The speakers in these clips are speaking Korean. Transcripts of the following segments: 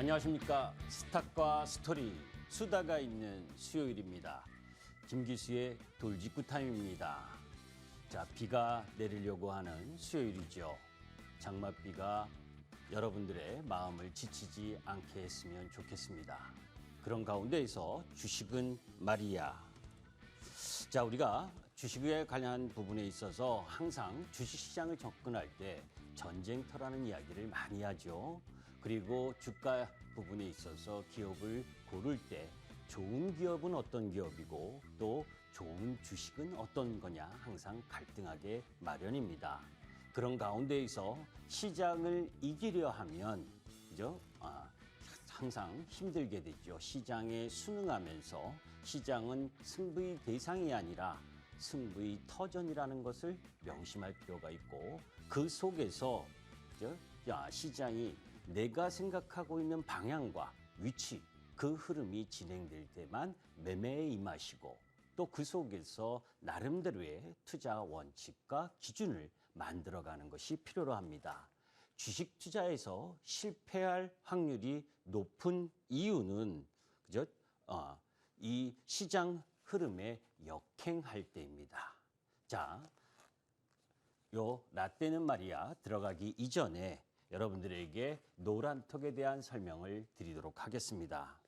안녕하십니까 스탁과 스토리 수다가 있는 수요일입니다. 김기수의 돌직구 타임입니다. 자 비가 내리려고 하는 수요일이죠. 장맛비가 여러분들의 마음을 지치지 않게 했으면 좋겠습니다. 그런 가운데에서 주식은 말이야. 자, 우리가 주식에 관한 부분에 있어서 항상 주식시장을 접근할 때 전쟁터라는 이야기를 많이 하죠. 그리고 주가 부분에 있어서 기업을 고를 때 좋은 기업은 어떤 기업이고 또 좋은 주식은 어떤 거냐 항상 갈등하게 마련입니다. 그런 가운데에서 시장을 이기려 하면 그죠? 아, 항상 힘들게 되죠. 시장에 순응하면서 시장은 승부의 대상이 아니라 승부의 터전이라는 것을 명심할 필요가 있고 그 속에서 그죠? 야, 시장이 내가 생각하고 있는 방향과 위치 그 흐름이 진행될 때만 매매에 임하시고 또 그 속에서 나름대로의 투자 원칙과 기준을 만들어가는 것이 필요로 합니다. 주식 투자에서 실패할 확률이 높은 이유는 그죠? 어, 이 시장 흐름에 역행할 때입니다. 자, 요 라떼는 말이야 들어가기 이전에 여러분들에게 노란톡에 대한 설명을 드리도록 하겠습니다.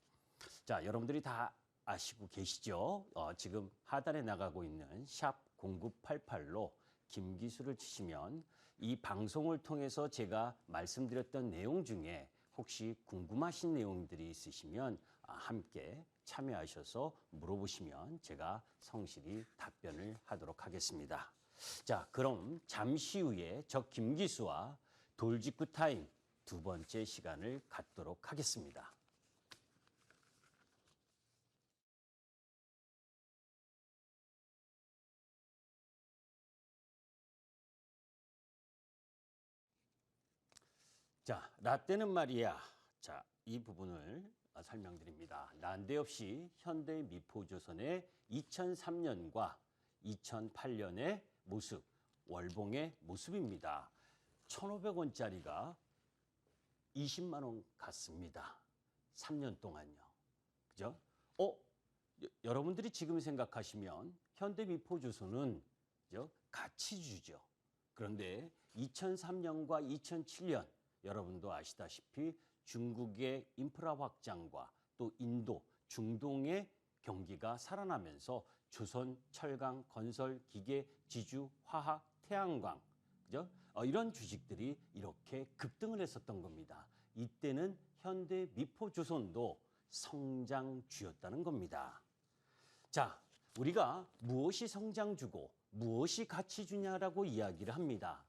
자, 여러분들이 다 아시고 계시죠? 어, 지금 하단에 나가고 있는 샵 0988로 김기수를 치시면 이 방송을 통해서 제가 말씀드렸던 내용 중에 혹시 궁금하신 내용들이 있으시면 아, 함께 참여하셔서 물어보시면 제가 성실히 답변을 하도록 하겠습니다. 자, 그럼 잠시 후에 저 김기수와 돌직구 타임 두 번째 시간을 갖도록 하겠습니다. 자, 라떼는 말이야. 자, 이 부분을 설명드립니다. 난데없이 현대 미포조선의 2003년과 2008년의 모습, 월봉의 모습입니다. 1,500원짜리가 20만 원 갔습니다. 3년 동안요. 그죠? 어? 여- 여러분들이 지금 생각하시면 현대미포조선은 그죠? 가치주죠. 그런데 2003년과 2007년 여러분도 아시다시피 중국의 인프라 확장과 또 인도, 중동의 경기가 살아나면서 조선, 철강, 건설, 기계, 지주, 화학, 태양광 그죠? 어, 이런 주식들이 이렇게 급등을 했었던 겁니다. 이때는 현대 미포조선도 성장주였다는 겁니다. 자, 우리가 무엇이 성장주고 무엇이 가치주냐라고 이야기를 합니다.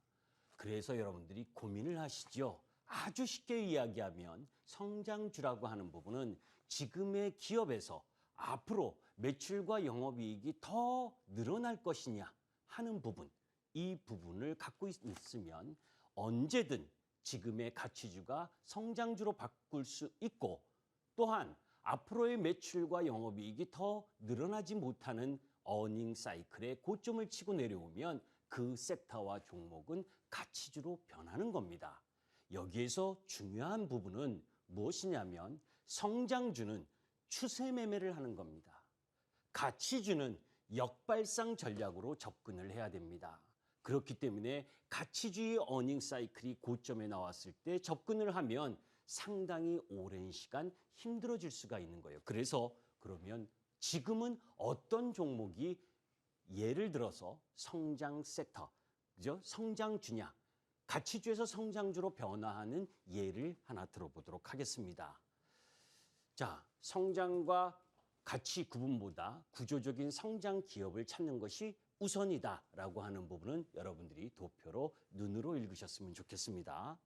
그래서 여러분들이 고민을 하시죠. 아주 쉽게 이야기하면 성장주라고 하는 부분은 지금의 기업에서 앞으로 매출과 영업이익이 더 늘어날 것이냐 하는 부분, 이 부분을 갖고 있으면 언제든 지금의 가치주가 성장주로 바꿀 수 있고 또한 앞으로의 매출과 영업이익이 더 늘어나지 못하는 어닝 사이클의 고점을 치고 내려오면 그 섹터와 종목은 가치주로 변하는 겁니다. 여기에서 중요한 부분은 무엇이냐면 성장주는 추세 매매를 하는 겁니다. 가치주는 역발상 전략으로 접근을 해야 됩니다. 그렇기 때문에 가치주의 어닝 사이클이 고점에 나왔을 때 접근을 하면 상당히 오랜 시간 힘들어질 수가 있는 거예요. 그래서 그러면 지금은 어떤 종목이 예를 들어서 성장 섹터, 그죠? 성장주냐, 가치주에서 성장주로 변화하는 예를 하나 들어보도록 하겠습니다. 자, 성장과 가치 구분보다 구조적인 성장 기업을 찾는 것이 우선이다라고 하는 부분은 여러분들이 도표로 눈으로 읽으셨으면 좋겠습니다.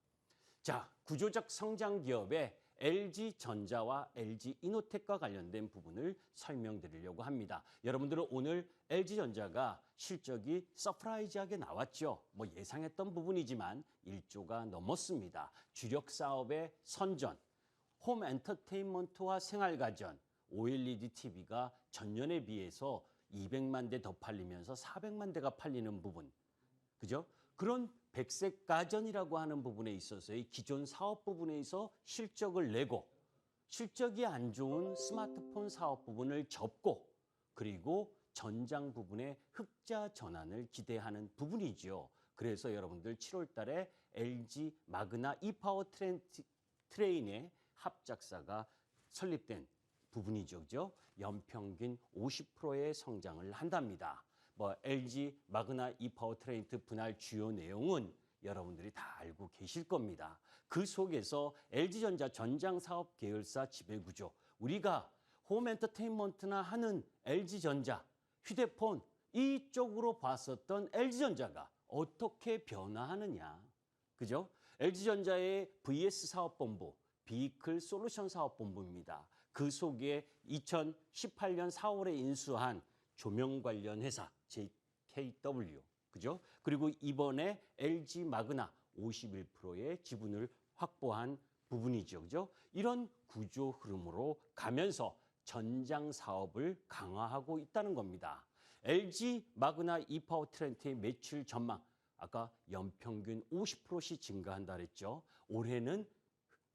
자, 구조적 성장 기업의 LG 전자와 LG 이노텍과 관련된 부분을 설명드리려고 합니다. 여러분들은 오늘 LG 전자가 실적이 서프라이즈하게 나왔죠. 뭐 예상했던 부분이지만 1조가 넘었습니다. 주력 사업의 선전, 홈 엔터테인먼트와 생활가전, OLED TV가 전년에 비해서 200만 대 더 팔리면서 400만 대가 팔리는 부분. 그죠? 그런 백색 가전이라고 하는 부분에 있어서의 기존 사업 부분에서 실적을 내고 실적이 안 좋은 스마트폰 사업 부분을 접고 그리고 전장 부분의 흑자 전환을 기대하는 부분이지요. 그래서 여러분들 7월 달에 LG 마그나 이파워 트레인의 합작사가 설립된 부분이죠. 그죠? 연평균 50%의 성장을 한답니다. 뭐 LG 마그나 이 파워 트레인트 분할 주요 내용은 여러분들이 다 알고 계실 겁니다. 그 속에서 LG전자 전장 사업 계열사 지배 구조, 우리가 홈 엔터테인먼트나 하는 LG전자, 휴대폰 이쪽으로 봤었던 LG전자가 어떻게 변화하느냐. 그죠? LG전자의 VS 사업본부, 비클 솔루션 사업본부입니다. 그 속에 2018년 4월에 인수한 조명 관련 회사 JKW, 그죠? 그리고 이번에 LG 마그나 51%의 지분을 확보한 부분이죠. 그죠? 이런 구조 흐름으로 가면서 전장 사업을 강화하고 있다는 겁니다. LG 마그나 이파워 트렌트의 매출 전망 아까 연평균 50%씩 증가한다 그랬죠. 올해는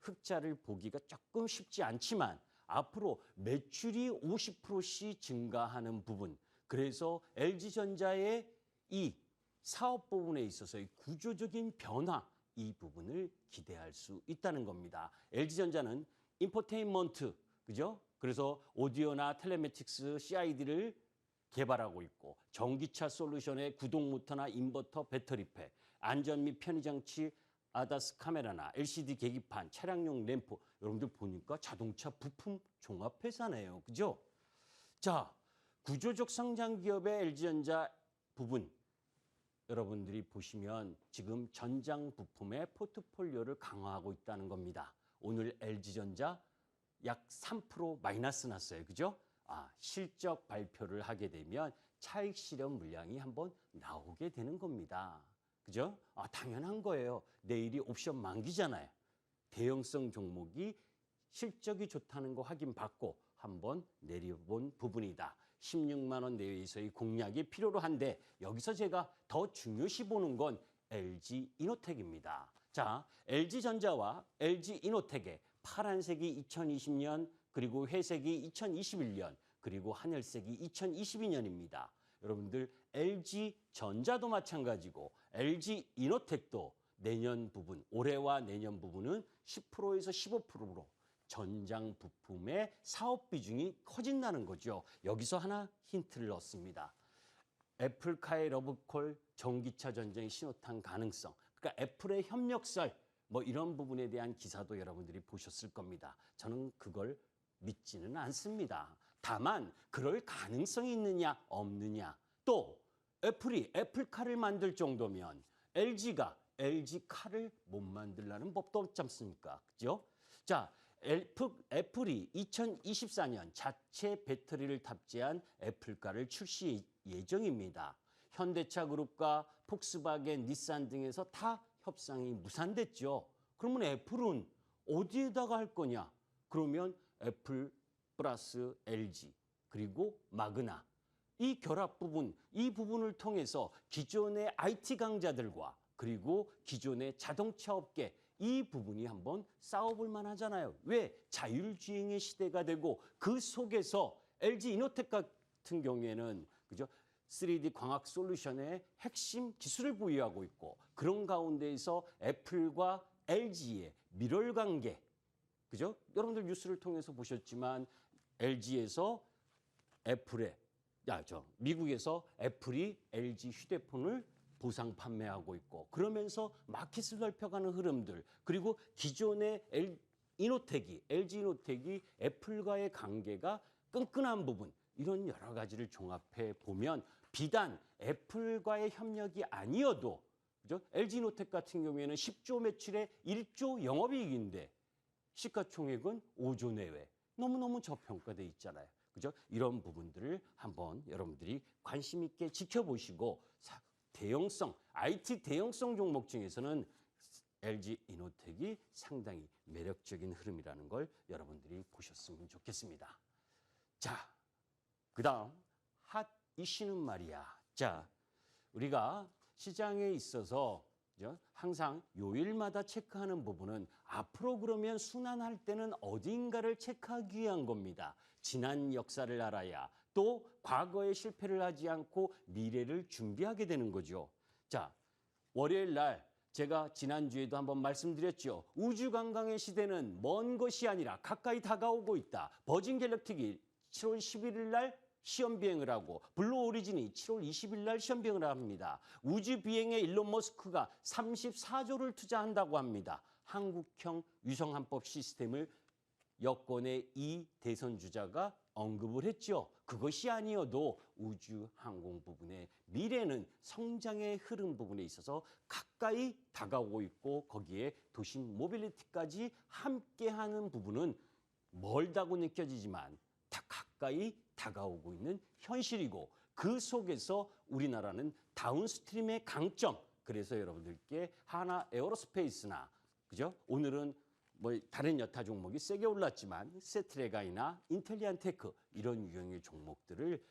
흑자를 보기가 조금 쉽지 않지만 앞으로 매출이 50%씩 증가하는 부분 그래서 LG전자의 이 사업 부분에 있어서의 구조적인 변화 이 부분을 기대할 수 있다는 겁니다. LG전자는 인포테인먼트 그죠? 그래서 오디오나 텔레매틱스 CID를 개발하고 있고 전기차 솔루션의 구동 모터나 인버터 배터리팩, 안전 및 편의 장치 아다스 카메라나 LCD 계기판, 차량용 램프 여러분들 보니까 자동차 부품 종합 회사네요. 그죠? 자, 구조적 성장 기업의 LG전자 부분 여러분들이 보시면 지금 전장 부품의 포트폴리오를 강화하고 있다는 겁니다. 오늘 LG전자 약 3% 마이너스 났어요. 그죠? 아, 실적 발표를 하게 되면 차익 실현 물량이 한번 나오게 되는 겁니다. 그죠? 아, 당연한 거예요. 내일이 옵션 만기잖아요. 대형성 종목이 실적이 좋다는 거 확인받고 한번 내려본 부분이다. 16만 원 내외에서의 공략이 필요로 한데 여기서 제가 더 중요시 보는 건 LG 이노텍입니다. 자, LG전자와 LG 이노텍의 파란색이 2020년 그리고 회색이 2021년 그리고 하늘색이 2022년입니다. 여러분들 LG 전자도 마찬가지고 LG 이노텍도 내년 부분 올해와 내년 부분은 10%에서 15%로 전장 부품의 사업 비중이 커진다는 거죠. 여기서 하나 힌트를 넣습니다. 애플카의 러브콜 전기차 전쟁 신호탄 가능성. 그러니까 애플의 협력설 뭐 이런 부분에 대한 기사도 여러분들이 보셨을 겁니다. 저는 그걸 믿지는 않습니다. 다만 그럴 가능성이 있느냐 없느냐 또 애플이 애플카를 만들 정도면 LG가 LG카를 못 만들라는 법도 없지 않습니까? 그죠? 자, 애플, 애플 이 2024년 자체 배터리를 탑재한 애플카를 출시 예정입니다. 현대차 그룹과 폭스바겐, 닛산 등에서 다 협상이 무산됐죠. 그러면 애플은 어디에다가 할 거냐? 그러면 애플 플러스 LG 그리고 마그나 이 결합 부분, 이 부분을 통해서 기존의 IT 강자들과 그리고 기존의 자동차 업계 이 부분이 한번 싸워볼 만하잖아요. 왜? 자율주행의 시대가 되고 그 속에서 LG 이노텍 같은 경우에는 그죠? 3D 광학 솔루션의 핵심 기술을 보유하고 있고 그런 가운데에서 애플과 LG의 밀월 관계 그죠? 여러분들 뉴스를 통해서 보셨지만 LG에서 애플에 야, 저 미국에서 애플이 LG 휴대폰을 보상 판매하고 있고 그러면서 마켓을 넓혀가는 흐름들 그리고 기존의 L, 이노텍이 LG 이노텍이 애플과의 관계가 끈끈한 부분 이런 여러 가지를 종합해 보면 비단 애플과의 협력이 아니어도 그죠? LG 이노텍 같은 경우에는 10조 매출에 1조 영업이익인데 시가총액은 5조 내외 너무너무 저평가돼 있잖아요. 그죠? 이런 부분들을 한번 여러분들이 관심 있게 지켜보시고 대형성, IT 대형성 종목 중에서는 LG 이노텍이 상당히 매력적인 흐름이라는 걸 여러분들이 보셨으면 좋겠습니다. 자, 그 다음 핫 이슈는 말이야. 자, 우리가 시장에 있어서? 항상 요일마다 체크하는 부분은 앞으로 그러면 순환할 때는 어딘가를 체크하기 위한 겁니다. 지난 역사를 알아야 또 과거의 실패를 하지 않고 미래를 준비하게 되는 거죠. 자, 월요일 날 제가 지난주에도 한번 말씀드렸죠. 우주관광의 시대는 먼 것이 아니라 가까이 다가오고 있다. 버진 갤럭틱이 7월 11일 날 시험 비행을 하고 블루 오리진이 7월 20일 날 시험 비행을 합니다. 우주 비행에 일론 머스크가 34조를 투자한다고 합니다. 한국형 위성 함법 시스템을 여권의 이 대선 주자가 언급을 했죠. 그것이 아니어도 우주 항공 부분의 미래는 성장의 흐름 부분에 있어서 가까이 다가오고 있고 거기에 도심 모빌리티까지 함께하는 부분은 멀다고 느껴지지만 다 가까이 다가오고 있는 현실이고 그 속에서 우리나라는 다운스트림의 강점 그래서 여러분들께 하나 에어로스페이스나 그죠? 오늘은 뭐 다른 여타 종목이 세게 올랐지만 세트레가이나 인텔리안테크 이런 유형의 종목들을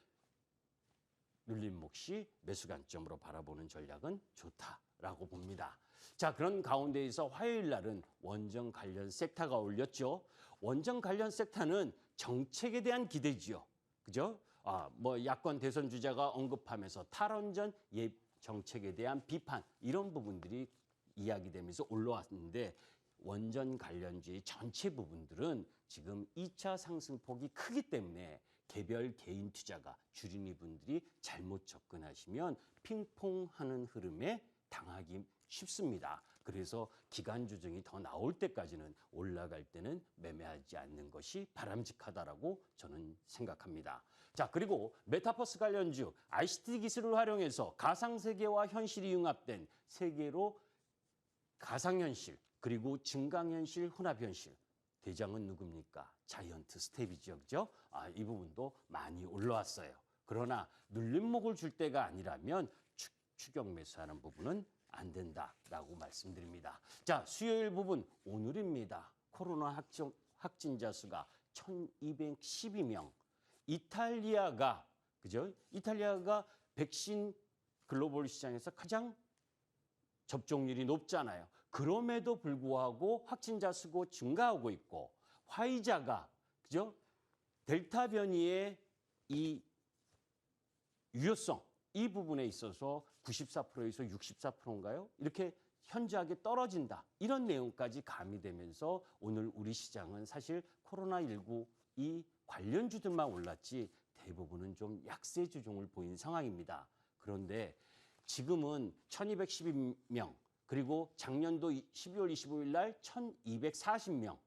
눌린 몫이 매수 관점으로 바라보는 전략은 좋다라고 봅니다. 자, 그런 가운데에서 화요일 날은 원전 관련 섹터가 올렸죠. 원전 관련 섹터는 정책에 대한 기대지요. 그죠? 아, 뭐 야권 대선 주자가 언급하면서 탈원전 예 정책에 대한 비판 이런 부분들이 이야기되면서 올라왔는데 원전 관련주의 전체 부분들은 지금 2차 상승폭이 크기 때문에 개별 개인 투자가 주린이 분들이 잘못 접근하시면 핑퐁하는 흐름에 당하기 쉽습니다. 그래서 기간 조정이 더 나올 때까지는 올라갈 때는 매매하지 않는 것이 바람직하다라고 저는 생각합니다. 자, 그리고 메타버스 관련주 ICT 기술을 활용해서 가상 세계와 현실이 융합된 세계로 가상현실 그리고 증강현실 혼합현실 대장은 누굽니까? 자이언트 스텝이죠, 그죠? 아, 이 부분도 많이 올라왔어요. 그러나 눌림목을 줄 때가 아니라면 추, 추격 매수하는 부분은 안 된다라고 말씀드립니다. 자, 수요일 부분 오늘입니다. 코로나 확진, 확진자 수가 1,212명. 이탈리아가 그죠? 이탈리아가 백신 글로벌 시장에서 가장 접종률이 높잖아요. 그럼에도 불구하고 확진자 수가 증가하고 있고 화이자가 그죠? 델타 변이의 이 유효성 이 부분에 있어서 94%에서 64%인가요? 이렇게 현저하게 떨어진다. 이런 내용까지 가미되면서 오늘 우리 시장은 사실 코로나19 이 관련주들만 올랐지 대부분은 좀 약세 주종을 보인 상황입니다. 그런데 지금은 1212명 그리고 작년도 12월 25일 날 1240명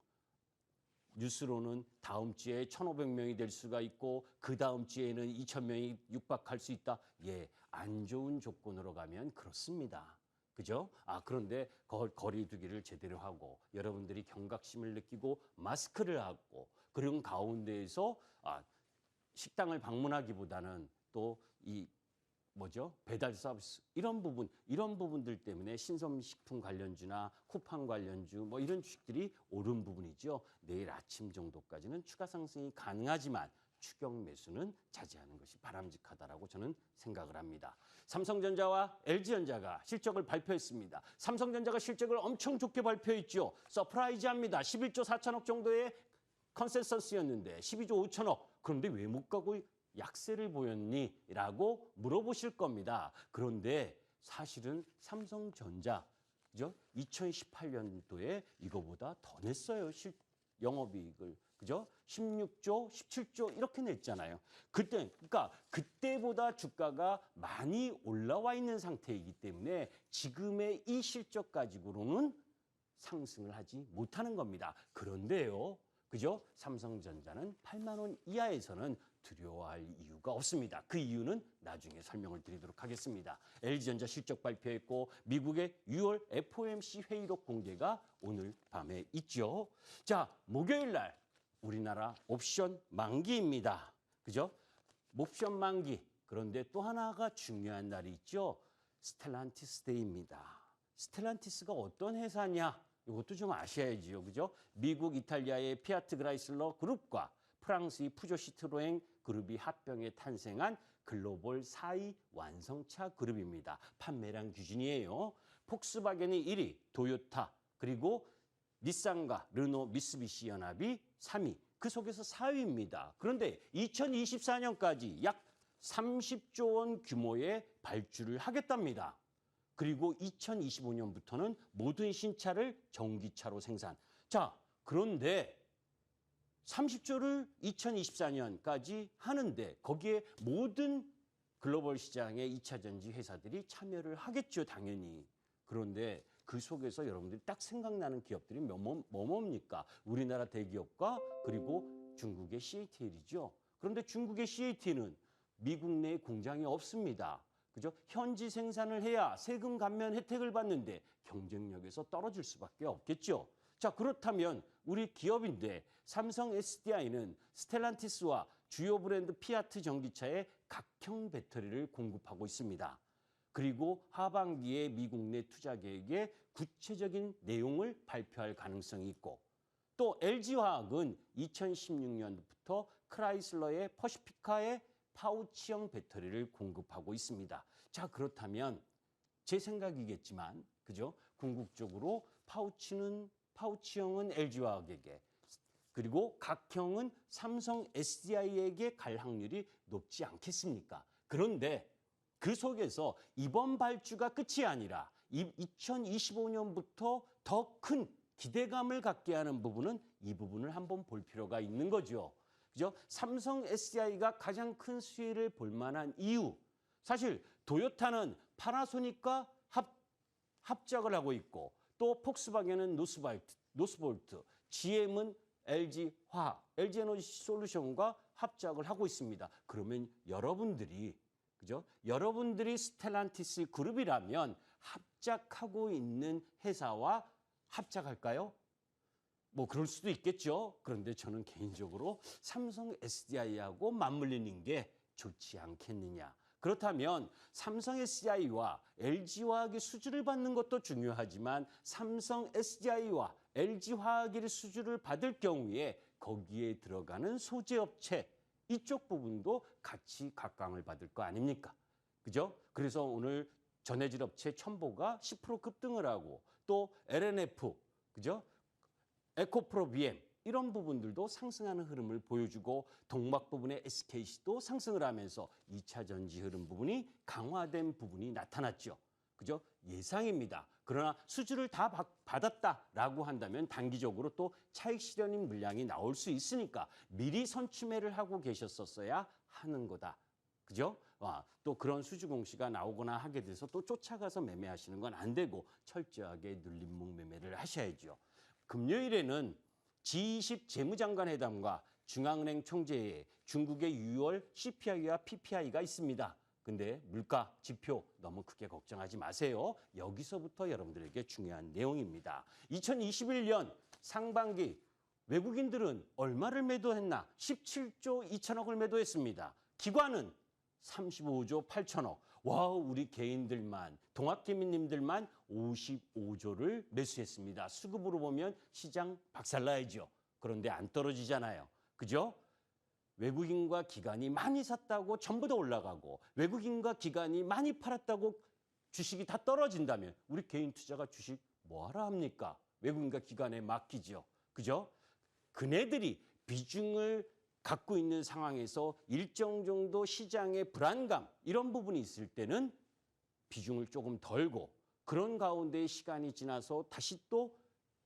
뉴스로는 다음 주에 1,500명이 될 수가 있고 그 다음 주에는 2,000명이 육박할 수 있다. 예, 안 좋은 조건으로 가면 그렇습니다. 그죠? 아, 그런데 거, 거리 두기를 제대로 하고 여러분들이 경각심을 느끼고 마스크를 하고 그런 가운데에서 아, 식당을 방문하기보다는 또이 뭐죠? 배달 서비스 이런 부분 이런 부분들 때문에 신선식품 관련주나 쿠팡 관련주 뭐 이런 주식들이 오른 부분이죠. 내일 아침 정도까지는 추가 상승이 가능하지만 추격 매수는 자제하는 것이 바람직하다라고 저는 생각을 합니다. 삼성전자와 LG전자가 실적을 발표했습니다. 삼성전자가 실적을 엄청 좋게 발표했죠. 서프라이즈합니다. 11조 4천억 정도의 컨센서스였는데 12조 5천억. 그런데 왜 못 가고 약세를 보였니? 라고 물어보실 겁니다. 그런데 사실은 삼성전자 그죠? 2018년도에 이거보다 더 냈어요. 실, 영업이익을. 그죠? 16조, 17조 이렇게 냈잖아요. 그때 그러니까 그때보다 주가가 많이 올라와 있는 상태이기 때문에 지금의 이 실적 가지고는 상승을 하지 못하는 겁니다. 그런데요. 그죠? 삼성전자는 8만 원 이하에서는 두려워할 이유가 없습니다. 그 이유는 나중에 설명을 드리도록 하겠습니다. LG전자 실적 발표했고 미국의 6월 FOMC 회의록 공개가 오늘 밤에 있죠. 자, 목요일 날 우리나라 옵션 만기입니다. 그죠? 옵션 만기. 그런데 또 하나가 중요한 날이 있죠. 스텔란티스 데이입니다. 스텔란티스가 어떤 회사냐? 이것도 좀 아셔야지요. 그죠? 미국, 이탈리아의 피아트 그라이슬러 그룹과 프랑스의 푸조 시트로행 그룹이 합병해 탄생한 글로벌 4위 완성차 그룹입니다. 판매량 기준이에요. 폭스바겐이 1위, 도요타, 그리고 닛산과 르노, 미쓰비시 연합이 3위, 그 속에서 4위입니다. 그런데 2024년까지 약 30조 원 규모의 발주를 하겠답니다. 그리고 2025년부터는 모든 신차를 전기차로 생산. 자, 그런데 30조를 2024년까지 하는데 거기에 모든 글로벌 시장의 2차 전지 회사들이 참여를 하겠죠, 당연히. 그런데 그 속에서 여러분들이 딱 생각나는 기업들이 뭐, 뭐, 뭐 뭡니까? 우리나라 대기업과 그리고 중국의 CATL이죠. 그런데 중국의 CATL은 미국 내에 공장이 없습니다. 그죠? 현지 생산을 해야 세금 감면 혜택을 받는데 경쟁력에서 떨어질 수밖에 없겠죠. 자, 그렇다면 우리 기업인데 삼성 SDI는 스텔란티스와 주요 브랜드 피아트 전기차에 각형 배터리를 공급하고 있습니다. 그리고 하반기에 미국 내 투자 계획에 구체적인 내용을 발표할 가능성이 있고 또 LG화학은 2016년부터 크라이슬러의 퍼시피카에 파우치형 배터리를 공급하고 있습니다. 자, 그렇다면 제 생각이겠지만 그죠? 궁극적으로 파우치는 파우치형은 LG화학에게 그리고 각형은 삼성 SDI에게 갈 확률이 높지 않겠습니까? 그런데 그 속에서 이번 발주가 끝이 아니라 2025년부터 더 큰 기대감을 갖게 하는 부분은 이 부분을 한번 볼 필요가 있는 거죠. 그죠? 삼성 SDI가 가장 큰 수혜를 볼 만한 이유. 사실 도요타는 파나소닉과 합, 합작을 하고 있고 또 폭스바겐은 노스발트, 노스볼트, GM은 LG 화학, LG 에너지 솔루션과 합작을 하고 있습니다. 그러면 여러분들이 그죠? 여러분들이 스텔란티스 그룹이라면 합작하고 있는 회사와 합작할까요? 뭐 그럴 수도 있겠죠. 그런데 저는 개인적으로 삼성 SDI하고 맞물리는 게 좋지 않겠느냐. 그렇다면 삼성 SDI와 LG화학의 수주를 받는 것도 중요하지만 삼성 SDI와 LG화학의 수주를 받을 경우에 거기에 들어가는 소재업체 이쪽 부분도 같이 각광을 받을 거 아닙니까? 그죠? 그래서 오늘 전해질 업체 첨보가 10% 급등을 하고 또 LNF 그죠? 에코프로 BM 이런 부분들도 상승하는 흐름을 보여주고 동막 부분의 SKC도 상승을 하면서 2차 전지 흐름 부분이 강화된 부분이 나타났죠. 그죠? 예상입니다. 그러나 수주를 다 받- 받았다라고 한다면 단기적으로 또 차익 실현인 물량이 나올 수 있으니까 미리 선취매를 하고 계셨었어야 하는 거다. 그죠? 아, 또 그런 수주 공시가 나오거나 하게 돼서 또 쫓아가서 매매하시는 건 안 되고 철저하게 눌림목 매매를 하셔야죠. 금요일에는 G20 재무장관 회담과 중앙은행 총재의 중국의 6월 CPI와 PPI가 있습니다. 근데 물가 지표 너무 크게 걱정하지 마세요. 여기서부터 여러분들에게 중요한 내용입니다. 2021년 상반기 외국인들은 얼마를 매도했나? 17조 2천억을 매도했습니다. 기관은 35조 8천억. 와, 우리 개인들만, 동학개미님들만 55조를 매수했습니다. 수급으로 보면 시장 박살나야죠. 그런데 안 떨어지잖아요. 그죠? 외국인과 기관이 많이 샀다고 전부 다 올라가고 외국인과 기관이 많이 팔았다고 주식이 다 떨어진다면 우리 개인 투자가 주식 뭐하러 합니까? 외국인과 기관에 맡기죠. 그죠? 그네들이 비중을 갖고 있는 상황에서 일정 정도 시장의 불안감 이런 부분이 있을 때는 비중을 조금 덜고 그런 가운데 시간이 지나서 다시 또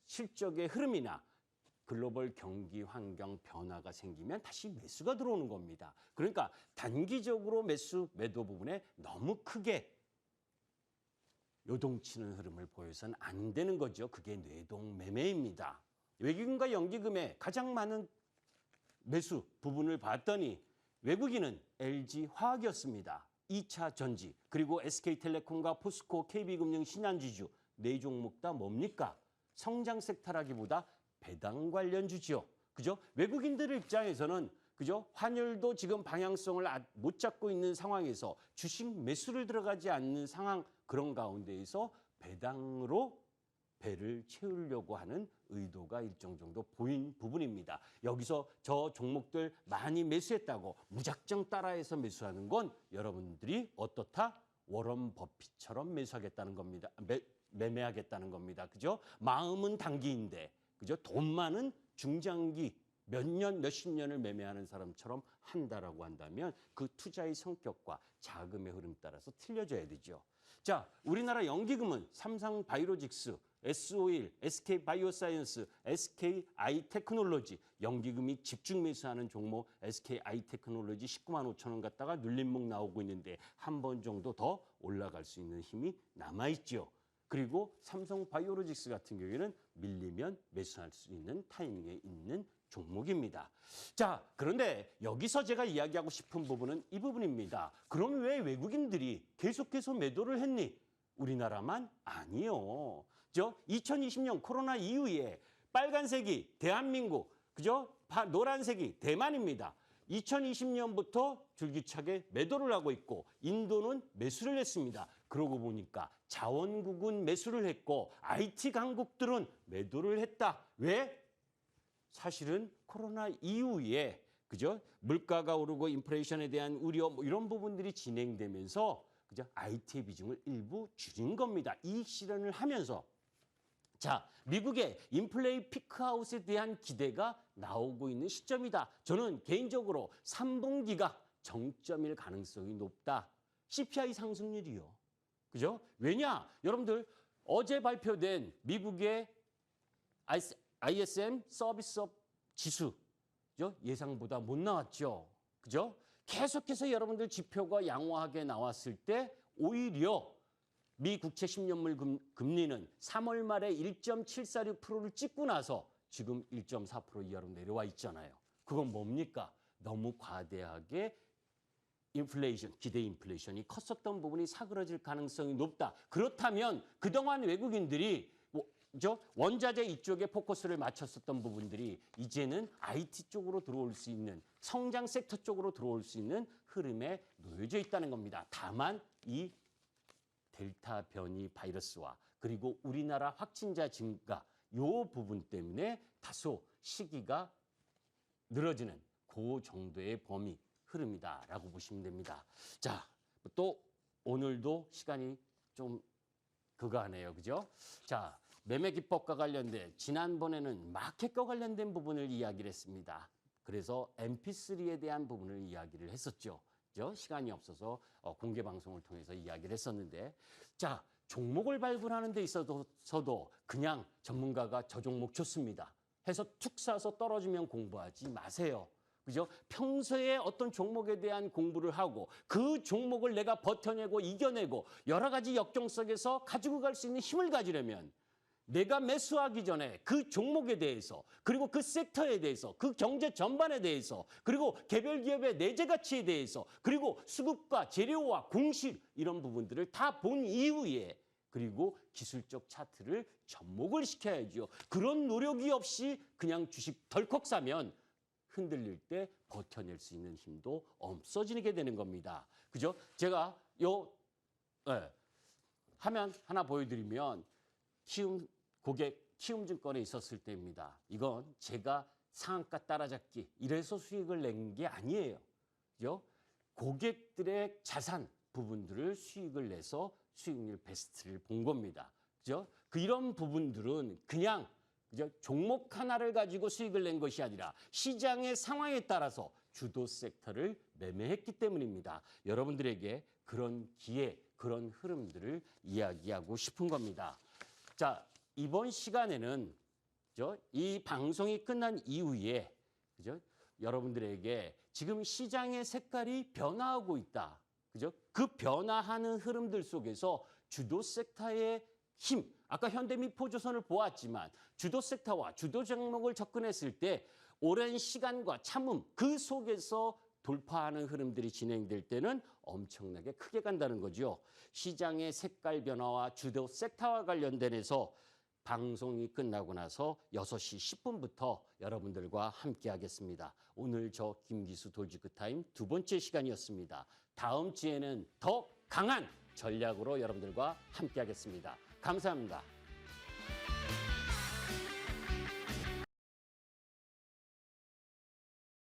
실적의 흐름이나 글로벌 경기 환경 변화가 생기면 다시 매수가 들어오는 겁니다. 그러니까 단기적으로 매수 매도 부분에 너무 크게 요동치는 흐름을 보여서는 안 되는 거죠. 그게 뇌동 매매입니다. 외국인과 연기금에 가장 많은 매수 부분을 봤더니 외국인은 LG 화학이었습니다. 2차 전지 그리고 SK텔레콤과 포스코, KB금융, 신한지주 네 종목 다 뭡니까? 성장 섹터라기보다 배당 관련주지요. 그죠? 외국인들 입장에서는 그죠? 환율도 지금 방향성을 아- 못 잡고 있는 상황에서 주식 매수를 들어가지 않는 상황 그런 가운데에서 배당으로 배를 채우려고 하는 의도가 일정 정도 보인 부분입니다. 여기서 저 종목들 많이 매수했다고 무작정 따라해서 매수하는 건 여러분들이 어떻다? 워런 버핏처럼 매수하겠다는 겁니다. 매, 매매하겠다는 겁니다. 그죠? 마음은 단기인데, 그죠? 돈만은 중장기 몇 년, 몇십 년을 매매하는 사람처럼 한다라고 한다면 그 투자의 성격과 자금의 흐름 따라서 틀려져야 되죠. 자, 우리나라 연기금은 삼성 바이오로직스, S51, SK 바이오사이언스, SK 아이 테크놀로지, 연기금이 집중 매수하는 종목 SK 아이 테크놀로지 19만 5천 원 갖다가 눌림목 나오고 있는데 한 번 정도 더 올라갈 수 있는 힘이 남아 있죠. 그리고 삼성 바이오로직스 같은 경우에는 밀리면 매수할 수 있는 타이밍에 있는 종목입니다. 자, 그런데 여기서 제가 이야기하고 싶은 부분은 이 부분입니다. 그럼 왜 외국인들이 계속해서 매도를 했니? 우리나라만 아니요. 저 2020년 코로나 이후에 빨간색이 대한민국, 그죠? 파- 노란색이 대만입니다. 2020년부터 줄기차게 매도를 하고 있고 인도는 매수를 했습니다. 그러고 보니까 자원국은 매수를 했고 IT 강국들은 매도를 했다. 왜? 사실은 코로나 이후에 그죠? 물가가 오르고 인플레이션에 대한 우려 뭐 이런 부분들이 진행되면서 그죠? IT의 비중을 일부 줄인 겁니다. 이익 실현을 하면서 자, 미국의 인플레이 피크아웃에 대한 기대가 나오고 있는 시점이다. 저는 개인적으로 3분기가 정점일 가능성이 높다. CPI 상승률이요. 그죠? 왜냐? 여러분들 어제 발표된 미국의 ISM 서비스업 지수 그죠? 예상보다 못 나왔죠. 그죠? 계속해서 여러분들 지표가 양호하게 나왔을 때 오히려 미 국채 10년물 금, 금리는 3월 말에 1.746%를 찍고 나서 지금 1.4% 이하로 내려와 있잖아요. 그건 뭡니까? 너무 과대하게 인플레이션, 기대 인플레이션이 컸었던 부분이 사그러질 가능성이 높다. 그렇다면 그동안 외국인들이 뭐, 저 원자재 이쪽에 포커스를 맞췄었던 부분들이 이제는 IT 쪽으로 들어올 수 있는 성장 섹터 쪽으로 들어올 수 있는 흐름에 놓여져 있다는 겁니다. 다만 이 델타 변이 바이러스와 그리고 우리나라 확진자 증가 요 부분 때문에 다소 시기가 늘어지는 그 정도의 범위 흐름이다라고 보시면 됩니다. 자, 또 오늘도 시간이 좀 그거 하네요. 그죠? 자, 매매 기법과 관련된 지난번에는 마켓과 관련된 부분을 이야기를 했습니다. 그래서 MP3에 대한 부분을 이야기를 했었죠. 시간이 없어서 어, 공개 방송을 통해서 이야기를 했었는데 자, 종목을 발굴하는 데 있어서도 그냥 전문가가 저 종목 좋습니다. 해서 툭 사서 떨어지면 공부하지 마세요. 그죠? 평소에 어떤 종목에 대한 공부를 하고 그 종목을 내가 버텨내고 이겨내고 여러 가지 역경 속에서 가지고 갈 수 있는 힘을 가지려면 내가 매수하기 전에 그 종목에 대해서 그리고 그 섹터에 대해서 그 경제 전반에 대해서 그리고 개별 기업의 내재 가치에 대해서 그리고 수급과 재료와 공식 이런 부분들을 다 본 이후에 그리고 기술적 차트를 접목을 시켜야죠. 그런 노력이 없이 그냥 주식 덜컥 사면 흔들릴 때 버텨낼 수 있는 힘도 없어지게 되는 겁니다. 그죠? 제가 요 예, 화면 하나 보여드리면 키움 고객 키움 증권에 있었을 때입니다. 이건 제가 상한가 따라잡기 이래서 수익을 낸 게 아니에요. 그죠? 고객들의 자산 부분들을 수익을 내서 수익률 베스트를 본 겁니다. 그죠? 그 이런 부분들은 그냥 그죠? 종목 하나를 가지고 수익을 낸 것이 아니라 시장의 상황에 따라서 주도 섹터를 매매했기 때문입니다. 여러분들에게 그런 기회, 그런 흐름들을 이야기하고 싶은 겁니다. 자, 이번 시간에는? 이 방송이 끝난 이후에 그죠? 여러분들에게 지금 시장의 색깔이 변화하고 있다. 그죠? 그 변화하는 흐름들 속에서 주도 섹터의 힘, 아까 현대미포조선을 보았지만 주도 섹터와 주도 종목을 접근했을 때 오랜 시간과 참음 그 속에서 돌파하는 흐름들이 진행될 때는 엄청나게 크게 간다는 거죠. 시장의 색깔 변화와 주도 섹터와 관련된해서 방송이 끝나고 나서 6시 10분부터 여러분들과 함께 하겠습니다. 오늘 저 김기수 돌직구 타임 두 번째 시간이었습니다. 다음 주에는 더 강한 전략으로 여러분들과 함께 하겠습니다. 감사합니다.